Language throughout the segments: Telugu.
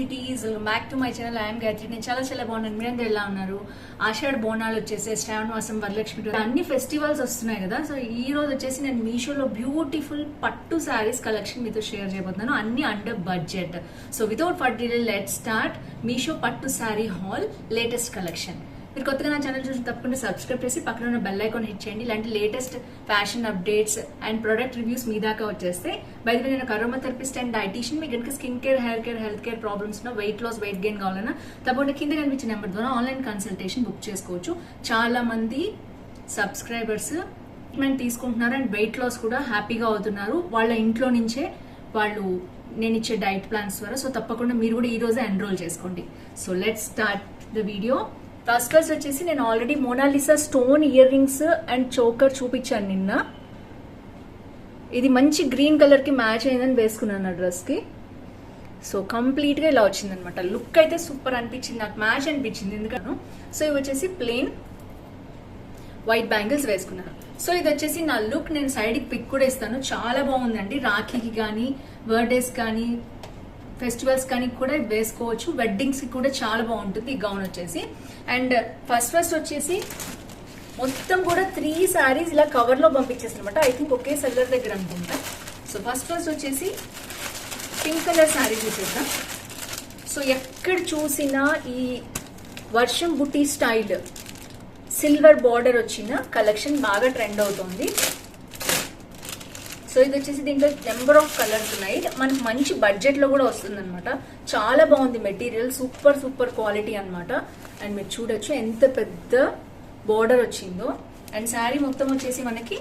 Beauties back to my channel I'm Gayatri నేను చాలా చాలా బాగున్నాను మీరందరూ ఎలా ఉన్నారు? ఆషాఢ బోనాలు వచ్చేసి శ్రావణ మాసం వరలక్ష్మి అన్ని ఫెస్టివల్స్ వస్తున్నాయి కదా. సో ఈ రోజు వచ్చేసి నేను మీషోలో బ్యూటిఫుల్ పట్టు శారీస్ కలెక్షన్ మీతో షేర్ చేయబోతున్నాను. అన్ని under budget so without for let start Meesho పట్టు శారీ హాల్ లేటెస్ట్ కలెక్షన్ మీరు కొత్తగా నా ఛానల్ చూసి తప్పకుండా సబ్స్క్రైబ్ చేసి పక్కన ఉన్న బెల్ ఐకాన్ హిట్ చేయండి. ఇలాంటి latest fashion updates and product reviews మీ దాకా వచ్చేస్తే బయట నేను కరోమా థెరపిస్ట్ అండ్ డైటీషియన్ మీకు కనుక skin care hair care health care problems weight loss weight gain కావాలన్నా తప్పకుండా కింద కనిపించిన నెంబర్ ద్వారా ఆన్లైన్ కన్సల్టేషన్ బుక్ చేసుకోవచ్చు. చాలా మంది సబ్స్క్రైబర్స్ ట్రీట్మెంట్ తీసుకుంటున్నారు అండ్ వెయిట్ లాస్ కూడా హ్యాపీగా అవుతున్నారు. వాళ్ళ ఇంట్లో నుంచే వాళ్ళు నేను ఇచ్చే డైట్ ప్లాన్స్ ద్వారా సో తప్పకుండా మీరు కూడా ఈ రోజే ఎన్రోల్ చేసుకోండి. So let's start the video first వచ్చేసి నేను already Mona Lisa stone ear rings and choker చూపించాను నిన్న. ఇది మంచి గ్రీన్ కలర్కి మ్యాచ్ అయిందని వేసుకున్నాను ఆ డ్రెస్కి సో కంప్లీట్గా ఇలా వచ్చింది అనమాట లుక్ అయితే సూపర్ అనిపించింది. నాకు మ్యాచ్ అనిపించింది. ఎందుకను సో ఇవి వచ్చేసి ప్లెయిన్ వైట్ బ్యాంగిల్స్ వేసుకున్నాను. సో ఇది వచ్చేసి నా లుక్ నేను సైడ్కి పిక్ కూడా ఇస్తాను. చాలా బాగుందండి. రాఖీకి కానీ బర్త్డేస్ కానీ ఫెస్టివల్స్ కానీ కూడా ఇది వేసుకోవచ్చు వెడ్డింగ్స్కి కూడా చాలా బాగుంటుంది. ఈ గౌన్ వచ్చేసి. అండ్ ఫస్ట్ ఫస్ట్ వచ్చేసి మొత్తం కూడా త్రీ శారీస్ ఇలా కవర్లో పంపించేస్తారనమాట ఐ థింక్ ఒకే సెల్లర్ దగ్గర అనుకుంటా. సో ఫస్ట్ ఫస్ట్ వచ్చేసి పింక్ కలర్ శారీ చూసేద్దాం. సో ఎక్కడ చూసినా ఈ వర్షం బుట్టి స్టైల్ సిల్వర్ బార్డర్ వచ్చిన కలెక్షన్ బాగా ట్రెండ్ అవుతుంది. సో ఇది వచ్చేసి దీంట్లో నెంబర్ ఆఫ్ కలర్స్ ఉన్నాయి. మనకి మంచి బడ్జెట్లో కూడా వస్తుంది అనమాట చాలా బాగుంది మెటీరియల్ సూపర్ సూపర్ క్వాలిటీ అనమాట అండ్ మీరు చూడొచ్చు ఎంత పెద్ద బార్డర్ వచ్చిందో. అండ్ శారీ మొత్తం వచ్చేసి మనకి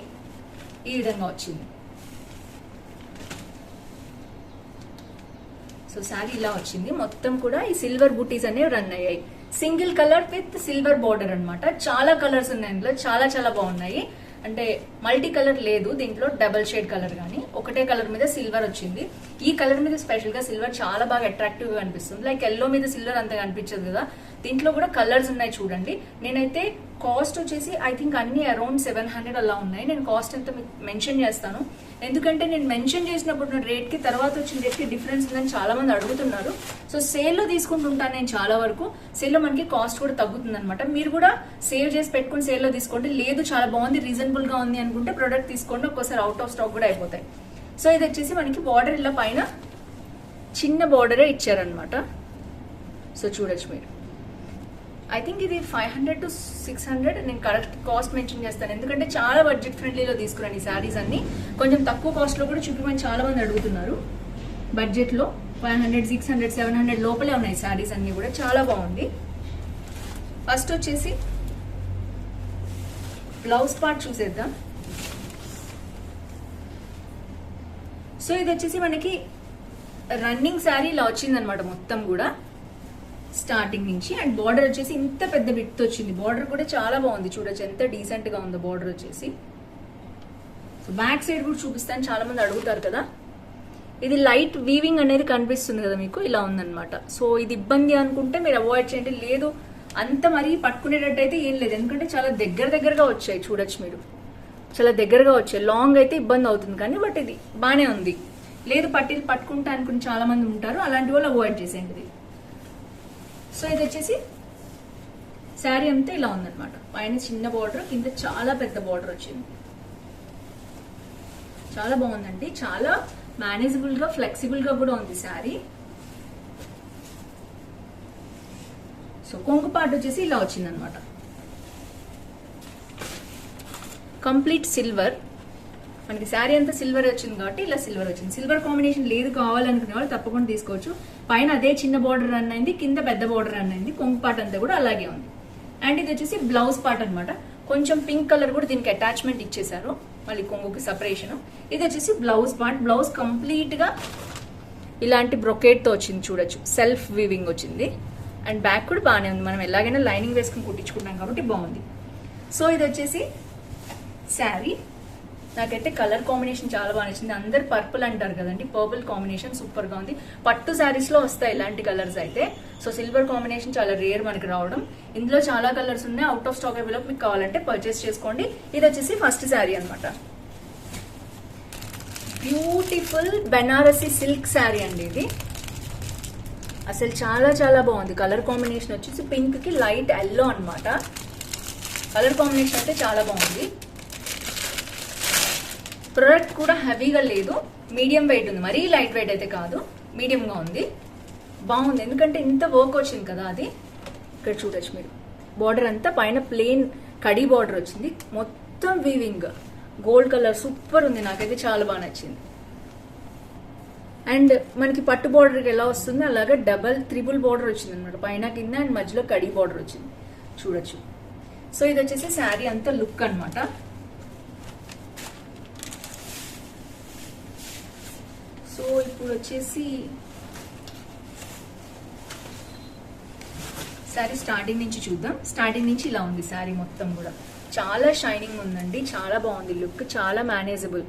ఈ విధంగా వచ్చింది. సో శారీ ఇలా వచ్చింది. మొత్తం కూడా ఈ సిల్వర్ బుటీస్ అనేవి రన్ అయ్యాయి. Single colour with silver border అనమాట చాలా కలర్స్ ఉన్నాయి ఇందులో చాలా చాలా బాగున్నాయి. అంటే మల్టీ కలర్ లేదు దీంట్లో డబల్ షేడ్ కలర్ కానీ. ఒకటే కలర్ మీద సిల్వర్ వచ్చింది. ఈ కలర్ మీద స్పెషల్గా సిల్వర్ చాలా బాగా అట్రాక్టివ్గా అనిపిస్తుంది. లైక్ ఎల్లో మీద సిల్వర్ అంతగా అనిపించదు కదా. దీంట్లో కూడా కలర్స్ ఉన్నాయి చూడండి. నేనైతే కాస్ట్ వచ్చేసి ఐ థింక్ అన్ని అరౌండ్ సెవెన్ హండ్రెడ్ అలా ఉన్నాయి. నేను కాస్ట్ ఎంత మీకు మెన్షన్ చేస్తాను. ఎందుకంటే నేను మెన్షన్ చేసినప్పుడు నా రేట్కి తర్వాత వచ్చిన రేట్కి డిఫరెన్స్ ఉందని చాలా మంది అడుగుతున్నారు సో సేల్లో తీసుకుంటుంటాను నేను చాలా వరకు. సేల్లో మనకి కాస్ట్ కూడా తగ్గుతుంది అనమాట మీరు కూడా సేవ్ చేసి పెట్టుకుని సేల్లో తీసుకోండి. లేదు చాలా బాగుంది రీజనబుల్గా ఉంది అనుకుంటే ప్రోడక్ట్ తీసుకోండి. ఒక్కోసారి అవుట్ ఆఫ్ స్టాక్ కూడా అయిపోతాయి. సో ఇది వచ్చేసి మనకి బార్డర్ ఇలా పైన చిన్న బార్డరే ఇచ్చారనమాట సో చూడొచ్చు మీరు. ఐ థింక్ ఇది five hundred to six hundred నేను కరెక్ట్ కాస్ట్ మెన్షన్ చేస్తాను. ఎందుకంటే చాలా బడ్జెట్ ఫ్రెండ్లీలో తీసుకున్నాను ఈ శారీస్ అన్ని. కొంచెం తక్కువ కాస్ట్లో కూడా చూపించమని చాలా మంది అడుగుతున్నారు. బడ్జెట్లో five hundred six hundred seven hundred లోపలే ఉన్నాయి శారీస్ అన్ని కూడా. చాలా బాగుంది. ఫస్ట్ వచ్చేసి బ్లౌజ్ పార్ట్ చూసేద్దాం. సో ఇది వచ్చేసి మనకి రన్నింగ్ శారీ ఇలా వచ్చిందనమాట మొత్తం కూడా. స్టార్టింగ్ నుంచి అండ్ బార్డర్ వచ్చేసి ఇంత పెద్ద విత్ వచ్చింది. బార్డర్ కూడా చాలా బాగుంది చూడొచ్చు. ఎంత డీసెంట్గా ఉందో బార్డర్ వచ్చేసి. సో బ్యాక్ సైడ్ కూడా చూపిస్తాను. చాలా మంది అడుగుతారు కదా. ఇది లైట్ వీవింగ్ అనేది కనిపిస్తుంది కదా మీకు? ఇలా ఉందన్నమాట. సో ఇది ఇబ్బంది అనుకుంటే మీరు అవాయిడ్ చేయండి. లేదు అంత మరీ పట్టుకునేటట్టు అయితే ఏం లేదు. ఎందుకంటే చాలా దగ్గర దగ్గరగా వచ్చాయి. చూడొచ్చు మీరు. చాలా దగ్గరగా వచ్చాయి. లాంగ్ అయితే ఇబ్బంది అవుతుంది కానీ బట్ ఇది బాగానే ఉంది. లేదు పట్టీలు పట్టుకుంటా అనుకుని చాలా మంది ఉంటారు. అలాంటి వాళ్ళు అవాయిడ్ చేసేయండి ఇది. సో ఇది వచ్చేసి శారీ అంతా ఇలా ఉందన్నమాట. పైన చిన్న బార్డర్ కింద చాలా పెద్ద బార్డర్ వచ్చింది. చాలా బాగుందండి. చాలా మేనేజబుల్గా ఫ్లెక్సిబుల్గా కూడా ఉంది శారీ. సో కొంగు పార్ట్ వచ్చేసి ఇలా వచ్చిందనమాట కంప్లీట్ సిల్వర్ మనకి శారీ అంతా సిల్వర్ వచ్చింది కాబట్టి ఇలా సిల్వర్ వచ్చింది. సిల్వర్ కాంబినేషన్ లేదు కావాలనుకునే వాళ్ళు తప్పకుండా తీసుకోవచ్చు. పైన అదే చిన్న బార్డర్ రన్ అయింది కింద పెద్ద బార్డర్ రన్ అయింది కొంగు పార్ట్ అంతా కూడా అలాగే ఉంది. అండ్ ఇది వచ్చేసి బ్లౌజ్ పార్ట్ అనమాట కొంచెం పింక్ కలర్ కూడా దీనికి అటాచ్మెంట్ ఇచ్చేసారు మళ్ళీ కొంగుకి సపరేషన్. ఇది వచ్చేసి బ్లౌజ్ పార్ట్. బ్లౌజ్ కంప్లీట్గా ఇలాంటి బ్రొకేట్తో తో వచ్చింది చూడొచ్చు. సెల్ఫ్ వీవింగ్ వచ్చింది. అండ్ బ్యాక్ కూడా బాగానే ఉంది. మనం ఎలాగైనా లైనింగ్ వేసుకుని కుట్టించుకుంటాం కాబట్టి బాగుంది. సో ఇది వచ్చేసి శారీ. నాకైతే కలర్ కాంబినేషన్ చాలా బాగా నచ్చింది. అందరు పర్పుల్ అంటారు కదండి పర్పుల్ కాంబినేషన్ సూపర్గా ఉంది. పట్టు శారీస్లో వస్తాయి ఇలాంటి కలర్స్ అయితే. సో సిల్వర్ కాంబినేషన్ చాలా రేర్ మనకి రావడం. ఇందులో చాలా కలర్స్ ఉన్నాయి. అవుట్ ఆఫ్ స్టాక్ అవైలబుల్ మీకు కావాలంటే పర్చేస్ చేసుకోండి. ఇది వచ్చేసి ఫస్ట్ శారీ అనమాట బ్యూటిఫుల్ బెనారసి సిల్క్ శారీ అండి ఇది. అసలు చాలా చాలా బాగుంది. కలర్ కాంబినేషన్ వచ్చేసి పింక్కి లైట్ ఎల్లో అనమాట కలర్ కాంబినేషన్ అయితే చాలా బాగుంది. ప్రొడక్ట్ కూడా హెవీగా లేదు. మీడియం వెయిట్ ఉంది. మరీ లైట్ వెయిట్ అయితే కాదు. మీడియంగా ఉంది. బాగుంది. ఎందుకంటే ఇంత వర్క్ వచ్చింది కదా అది. ఇక్కడ చూడొచ్చు మీరు. బార్డర్ అంతా పైన ప్లేన్ కడీ బార్డర్ వచ్చింది. మొత్తం వీవింగ్ గోల్డ్ కలర్ సూపర్ ఉంది. నాకైతే చాలా బాగా నచ్చింది. అండ్ మనకి పట్టు బార్డర్కి ఎలా వస్తుంది అలాగే డబల్ త్రిబుల్ బార్డర్ వచ్చింది అనమాట పైన కింద అండ్ మధ్యలో కడీ బార్డర్ వచ్చింది. చూడొచ్చు. సో ఇది వచ్చేసి శారీ అంతా లుక్ అనమాట సో ఇప్పుడు వచ్చేసి శారీ స్టార్టింగ్ నుంచి చూద్దాం. స్టార్టింగ్ నుంచి ఇలా ఉంది శారీ మొత్తం కూడా. చాలా షైనింగ్ ఉందండి. చాలా బాగుంది లుక్ చాలా మేనేజబుల్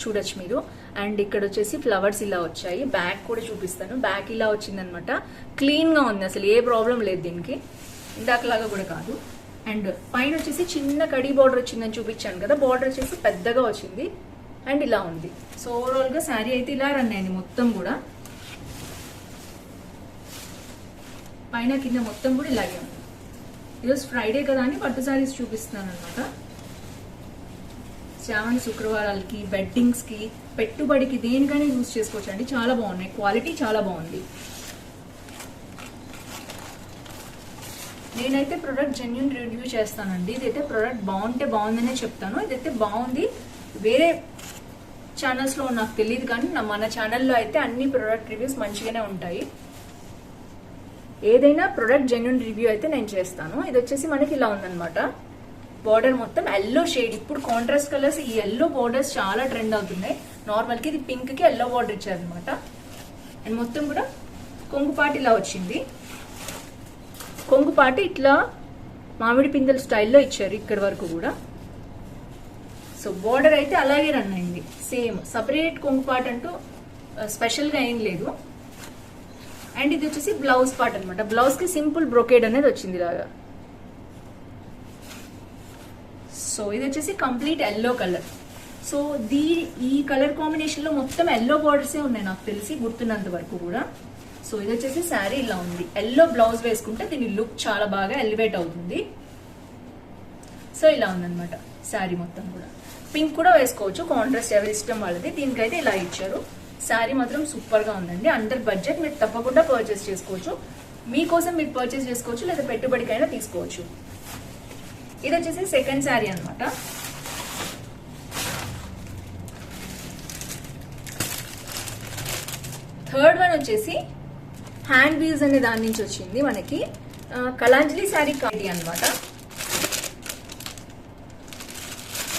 చూడొచ్చు మీరు. అండ్ ఇక్కడ వచ్చేసి ఫ్లవర్స్ ఇలా వచ్చాయి. బ్యాక్ కూడా చూపిస్తాను. బ్యాక్ ఇలా వచ్చిందనమాట. క్లీన్గా ఉంది. అసలు ఏ ప్రాబ్లం లేదు దీనికి. ఇందాకలాగా కూడా కాదు. అండ్ పైన వచ్చేసి చిన్న కడీ బార్డర్ వచ్చిందని చూపించాను కదా. బార్డర్ వచ్చేసి పెద్దగా వచ్చింది. అండ్ ఇలా ఉంది. సో ఓవరాల్గా శారీ అయితే ఇలా రన్ అయింది మొత్తం కూడా. పైన కింద మొత్తం కూడా ఇలాగే ఉంది. ఈరోజు ఫ్రైడే కదా అని పట్టు శారీస్ చూపిస్తున్నాను అనమాట శ్రావణ శుక్రవారాలకి వెడ్డింగ్స్కి పెట్టుబడికి దేనికైనా యూజ్ చేసుకోవచ్చు అండి చాలా బాగున్నాయి. క్వాలిటీ చాలా బాగుంది. నేనైతే ప్రొడక్ట్ జెన్యున్ రివ్యూ చేస్తానండి. ఇదైతే ప్రొడక్ట్ బాగుంటే బాగుందనే చెప్తాను. ఇదైతే బాగుంది వేరే ఛానల్స్లో నాకు తెలియదు కానీ నా మన ఛానల్లో అయితే అన్ని ప్రొడక్ట్ రివ్యూస్ మంచిగానే ఉంటాయి. ఏదైనా ప్రొడక్ట్ జెన్యున్ రివ్యూ అయితే నేను చేస్తాను. ఇది వచ్చేసి మనకి ఇలా ఉందనమాట బార్డర్ మొత్తం ఎల్లో షేడ్ ఇప్పుడు కాంట్రాస్ట్ కలర్స్ ఈ ఎల్లో బార్డర్స్ చాలా ట్రెండ్ అవుతున్నాయి. నార్మల్కి ఇది పింక్కి ఎల్లో బార్డర్ ఇచ్చారనమాట అండ్ మొత్తం కూడా కొంగుపాటి ఇలా వచ్చింది. కొంగుపాటి ఇట్లా మామిడి పిందెల స్టైల్లో ఇచ్చారు ఇక్కడ వరకు కూడా. సో బార్డర్ అయితే అలాగే రన్ అయింది. సేమ్ సపరేట్ కొంగుపాటు అంటూ స్పెషల్గా ఏం లేదు. అండ్ ఇది వచ్చేసి బ్లౌజ్ పార్ట్ అనమాట బ్లౌజ్కి సింపుల్ బ్రొకేడ్ అనేది వచ్చింది ఇలాగా. సో ఇది వచ్చేసి కంప్లీట్ ఎల్లో కలర్. సో దీ ఈ కలర్ కాంబినేషన్లో మొత్తం ఎల్లో బార్డర్సే ఉన్నాయి నాకు తెలిసి గుర్తున్నంత వరకు కూడా. సో ఇది వచ్చేసి శారీ ఇలా ఉంది. ఎల్లో బ్లౌజ్ వేసుకుంటే దీని లుక్ చాలా బాగా ఎలివేట్ అవుతుంది. సో ఇలా ఉందన్నమాట శారీ మొత్తం కూడా. పింక్ కూడా వేసుకోవచ్చు. కాంట్రాస్ట్ ఎవరి ఇష్టం వాళ్ళది. దీనికైతే ఇలా ఇచ్చారు. శారీ మాత్రం సూపర్గా ఉందండి. అండర్ బడ్జెట్ మీరు తప్పకుండా పర్చేస్ చేసుకోవచ్చు. మీకోసం మీరు పర్చేస్ చేసుకోవచ్చు. లేదా పెట్టుబడికైనా తీసుకోవచ్చు. ఇది వచ్చేసి సెకండ్ శారీ అనమాట థర్డ్ వన్ వచ్చేసి హ్యాండ్ వీవ్స్ అనే దాని నుంచి వచ్చింది మనకి. కళాంజలి కలాంజలి శారీ కాది అనమాట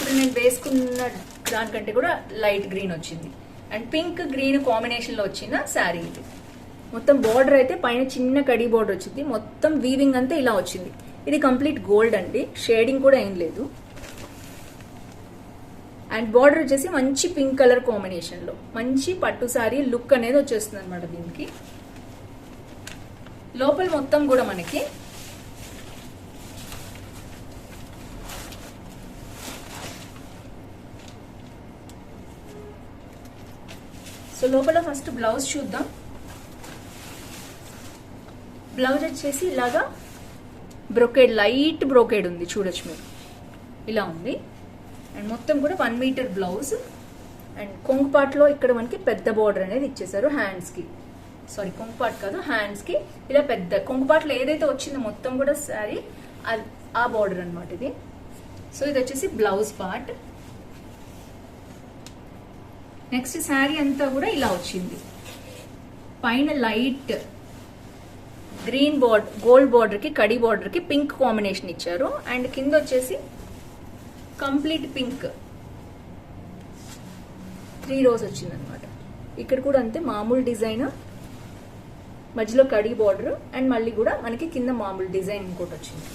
ఇప్పుడు నేను వేసుకున్న దానికంటే కూడా లైట్ గ్రీన్ వచ్చింది. అండ్ పింక్ గ్రీన్ కాంబినేషన్లో వచ్చిన శారీ ఇది. మొత్తం బార్డర్ అయితే పైన చిన్న కడి బార్డర్ వచ్చింది. మొత్తం వీవింగ్ అంతా ఇలా వచ్చింది. ఇది కంప్లీట్ గోల్డ్ అండి. షేడింగ్ కూడా ఏం లేదు. అండ్ బార్డర్ వచ్చేసి మంచి పింక్ కలర్ కాంబినేషన్లో మంచి పట్టు సారీ లుక్ అనేది వచ్చేస్తుంది అనమాట దీనికి. లోపల మొత్తం కూడా మనకి సో లోపల ఫస్ట్ బ్లౌజ్ చూద్దాం. బ్లౌజ్ వచ్చేసి ఇలాగా బ్రొకేడ్ లైట్ బ్రోకేడ్ ఉంది చూడొచ్చు మీరు. ఇలా ఉంది. అండ్ మొత్తం కూడా వన్ మీటర్ బ్లౌజ్. అండ్ కొంగుపాట్లో ఇక్కడ మనకి పెద్ద బార్డర్ అనేది ఇచ్చేసారు హ్యాండ్స్కి. సారీ కొంగుపాట్ కాదు హ్యాండ్స్కి. ఇలా పెద్ద కొంగుపాట్లో ఏదైతే వచ్చిందో మొత్తం కూడా సారీ ఆ బార్డర్ అనమాట ఇది. సో ఇది వచ్చేసి బ్లౌజ్ పార్ట్. నెక్స్ట్ శారీ అంతా కూడా ఇలా వచ్చింది. పైన లైట్ గ్రీన్ బార్డర్ గోల్డ్ బార్డర్కి కడి బార్డర్కి పింక్ కాంబినేషన్ ఇచ్చారు. అండ్ కింద వచ్చేసి కంప్లీట్ పింక్. త్రీ రోజ్ వచ్చిందనమాట. ఇక్కడ కూడా అంతే మామూలు డిజైన్. మధ్యలో కడి బార్డర్. అండ్ మళ్ళీ కూడా మనకి కింద మామూలు డిజైన్ ఇంకోటి వచ్చింది.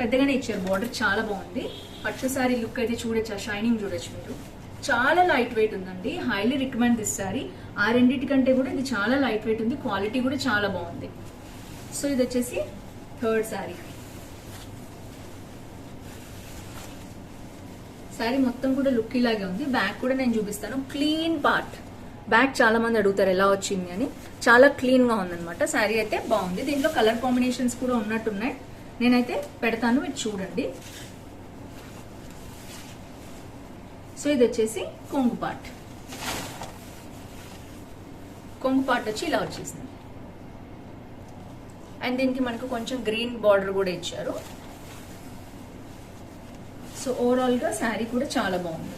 పెద్దగానే ఇచ్చారు. బార్డర్ చాలా బాగుంది. పట్టు సారీ లుక్ అయితే చూడొచ్చు? షైనింగ్ చూడొచ్చు మీరు. చాలా లైట్ వెయిట్ ఉందండి. హైలీ రికమెండ్ దిస్ సారీ ఆ రెండింటి కంటే కూడా ఇది చాలా లైట్ వెయిట్ ఉంది. క్వాలిటీ కూడా చాలా బాగుంది. సో ఇది వచ్చేసి థర్డ్ శారీ శారీ మొత్తం కూడా లుక్ ఇలాగే ఉంది. బ్యాక్ కూడా నేను చూపిస్తాను. క్లీన్ పార్ట్ బ్యాక్ చాలా మంది అడుగుతారు ఎలా వచ్చింది? అని. చాలా క్లీన్గా ఉందన్నమాట. శారీ అయితే బాగుంది. దీంట్లో కలర్ కాంబినేషన్స్ కూడా ఉన్నట్టున్నాయి. నేనైతే పెడతాను మీరు చూడండి. సో ఇది వచ్చేసి కొంగు పార్ట్ కొంగు పార్ట్ వచ్చి ఇలా వచ్చేసింది. అండ్ దీనికి మనకు కొంచెం గ్రీన్ బార్డర్ కూడా ఇచ్చారు. సో ఓవరాల్గా శారీ కూడా చాలా బాగుంది.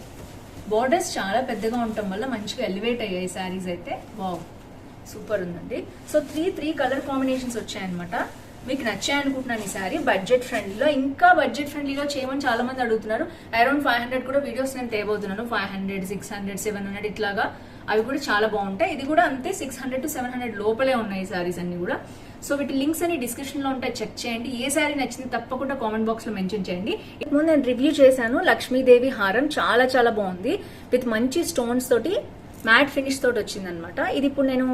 బార్డర్స్ చాలా పెద్దగా ఉండటం వల్ల మంచిగా ఎలివేట్ అయ్యాయి శారీస్ అయితే. వావ్! సూపర్ ఉందండి. So three three colour combinations వచ్చాయన్నమాట. మీకు నచ్చాయి అనుకుంటున్నాను ఈ సారీ. బడ్జెట్ ఫ్రెండ్లీలో ఇంకా బడ్జెట్ ఫ్రెండ్లీలో చేయమని చాలా మంది అడుగుతున్నారు. అరౌండ్ ఫైవ్ హండ్రెడ్ కూడా వీడియోస్ నేను తేబోతున్నాను. Five hundred six hundred seven hundred ఇట్లాగా. అవి కూడా చాలా బాగుంటాయి. ఇది కూడా అంతే six hundred to seven hundred లోపలే ఉన్నాయి ఈ అన్ని కూడా. సో వీటి లింక్స్ అన్ని డిస్క్రిప్షన్లో ఉంటాయి. చెక్ చేయండి. ఏ శారీ నచ్చింది తప్పకుండా కామెంట్ బాక్స్లో మెన్షన్ చేయండి. ఇప్పుడు నేను రివ్యూ చేశాను. లక్ష్మీదేవి హారం చాలా చాలా బాగుంది. విత్ మంచి స్టోన్స్ తోటి మ్యాట్ ఫినిష్ తోటి వచ్చింది అనమాట ఇది ఇప్పుడు నేను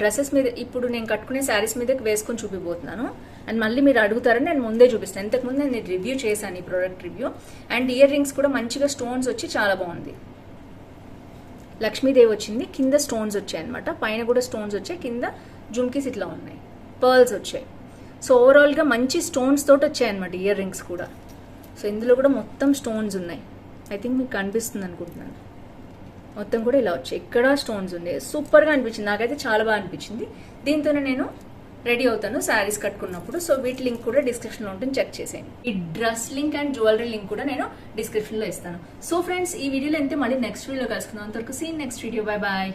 డ్రెస్సెస్ మీద ఇప్పుడు నేను కట్టుకునే శారీస్ మీద వేసుకొని చూపిపోతున్నాను అండ్ మళ్ళీ మీరు అడుగుతారని నేను ముందే చూపిస్తాను. ఇంతకుముందు నేను రివ్యూ చేశాను ఈ product review and ear rings కూడా మంచిగా స్టోన్స్ వచ్చి చాలా బాగుంది. లక్ష్మీదేవి వచ్చింది కింద స్టోన్స్ వచ్చాయి అనమాట పైన కూడా స్టోన్స్ వచ్చాయి కింద జుమ్కీస్ ఇట్లా ఉన్నాయి. పర్ల్స్ వచ్చాయి. సో ఓవరాల్గా మంచి స్టోన్స్ తోటి వచ్చాయి అనమాట ఇయర్ రింగ్స్ కూడా. సో ఇందులో కూడా మొత్తం స్టోన్స్ ఉన్నాయి. ఐ థింక్ మీకు కనిపిస్తుంది అనుకుంటున్నాను. మొత్తం కూడా ఇలా వచ్చాయి. ఇక్కడ స్టోన్స్ ఉన్నాయి సూపర్గా అనిపించింది. నాకైతే చాలా బాగా అనిపించింది. దీంతోనే నేను రెడీ అవుతాను శారీస్ కట్టుకున్నప్పుడు. సో వీటి లింక్ కూడా డిస్క్రిప్షన్లో ఉంటుంది. చెక్ చేసేయండి. ఈ dress link and jewellery link కూడా నేను డిస్క్రిప్షన్లో ఇస్తాను. సో ఫ్రెండ్స్ ఈ వీడియోలో అయితే మళ్ళీ నెక్స్ట్ వీడియో కలుసుకుందాం. అంతవరకు see in next video bye bye